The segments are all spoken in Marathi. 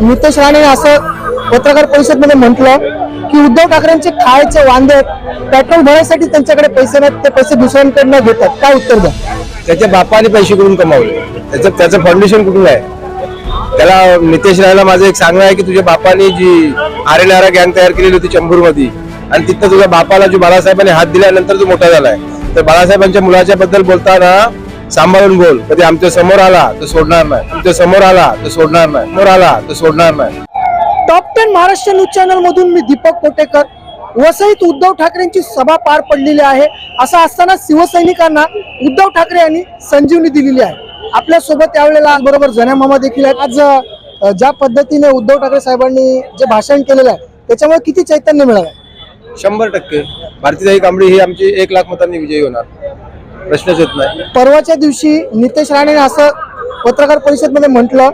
नितेश राणे असं पत्रकार परिषदमध्ये म्हटलं की उद्धव ठाकरेंचे खायचे वांदे आहेत. पेट्रोल भरायसाठी त्यांच्याकडे पैसे नाहीत ते पैसे दुसऱ्यांकडनं घेतात. काय उत्तर द्या? त्याच्या बापाने पैसे कुठून कमावले? त्याचं त्याचं फाउंडेशन कुठून आहे? त्याला नितेश रायला माझं एक सांगणं आहे की तुझ्या बापाने जी आर एन आर गँग तयार केलेली होती चंबूरमध्ये आणि तिथं तुझ्या बापाला जो बाळासाहेबांनी हात दिल्यानंतर तो मोठा झालाय. तर बाळासाहेबांच्या मुलाच्या बद्दल बोलताना सांभाळून बोल. कधी आमच्यासमोर आला तर सोडणार नाही. तुमच्यासमोर आला तर सोडणार नाही. समोर आला तर सोडणार नाही. Top ten Maharashtra news channel मधून मी दीपक कोटेकर. वसईत उद्धव ठाकरेंची सभा पार पडलेली आहे. असं असताना शिवसैनिकांना उद्धव ठाकरे यांनी संजीवनी दिलेली आहे. आपल्यासोबत यावेळेला बरोबर जन्या मामा देखील आहेत. आज ज्या पद्धतीने उद्धव ठाकरे साहेबांनी जे भाषण केलेलं आहे त्याच्यामुळे किती चैतन्य मिळालं शंभर टक्के. भारतीताई कांबळी ही आमची एक लाख मतांनी विजयी होणार. प्रश्नच येत नाही. परवाच्या दिवशी नितेश राणेने असं पत्रकार परिषदमध्ये म्हटलं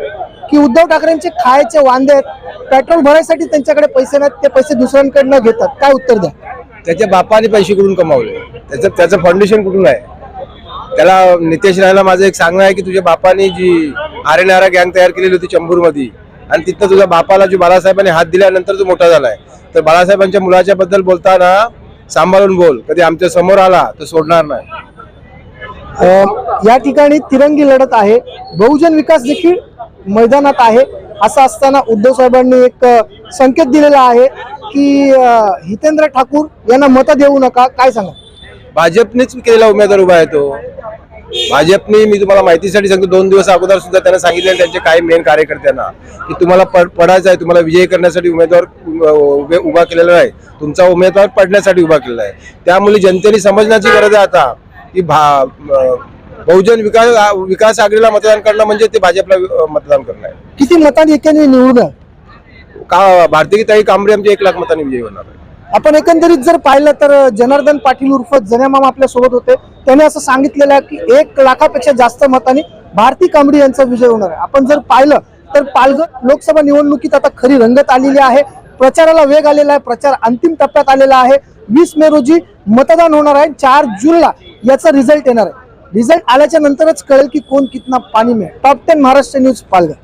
की उद्धव ठाकरेंचे खायचे वांदे आहेत पेट्रोल भरायसाठी त्यांच्याकडे पैसे नाहीत ते पैसे दुसऱ्यांकडनं घेतात. काय उत्तर द्या? त्याच्या बापाने पैसे कुठून कमावले? त्याचं त्याचं फाउंडेशन कुठून आहे? त्याला नितेश रायला माझं एक सांगणं आहे की तुझ्या बापाने जी आर एन आर गँग तयार केलेली होती चंबूरमध्ये आणि तिथं तुझ्या बापाला जो बाळासाहेबांनी हात दिल्यानंतर तू मोठा झालाय. तर बाळासाहेबांच्या मुलाच्या बद्दल बोलताना सांभाळून बोल. कधी आमच्यासमोर आला तर सोडणार नाही. या ठिकाणी तिरंगी लढत आहे. बहुजन विकास देखील मैदानात आहे. असं असताना उद्धव साहेबांनी एक संकेत दिलेला आहे की हितेंद्र ठाकूर यांना मतं देऊ नका. काय सांगा? भाजपनेच केलेला उमेदवार उभा आहे तो. भाजपने मी तुम्हाला माहितीसाठी सांगतो दोन दिवस अगोदर सुद्धा त्यांना सांगितलं त्यांचे काही मेन कार्यकर्त्यांना की तुम्हाला पड- पडायचं आहे तुम्हाला विजयी करण्यासाठी उमेदवार उभे उभा केलेला आहे. तुमचा उमेदवार पडण्यासाठी उभा केलेला आहे. त्यामुळे जनतेने समजण्याची गरज आहे आता. की भा बहुजन विकास विकास आघाडीला मतदान करणं म्हणजे ते भाजपला मतदान करणं आहे. किती मतांनी एकाने निवडून आहे? का भारतीय कांबळे आमचे एक लाख मतांनी विजयी होणार आहे आपण एकंदरीत जर पाहिलं तर जनार्दन पाटील उर्फ जनेमामा आपल्यासोबत होते. त्याने असं सांगितलेलं आहे की एक लाखापेक्षा जास्त मतांनी भारती कांबडी यांचा विजय होणार आहे. आपण जर पाहिलं तर पालघर लोकसभा निवडणुकीत आता खरी रंगत आलेली आहे. प्रचाराला वेग आलेला आहे प्रचार अंतिम टप्प्यात आलेला आहे. वीस मे रोजी मतदान होणार आहे चार जूनला याचा रिझल्ट येणार आहे. रिझल्ट आल्याच्या नंतरच कळेल की कोण कितना पाणी मिळेल. Top ten Maharashtra news Palghar.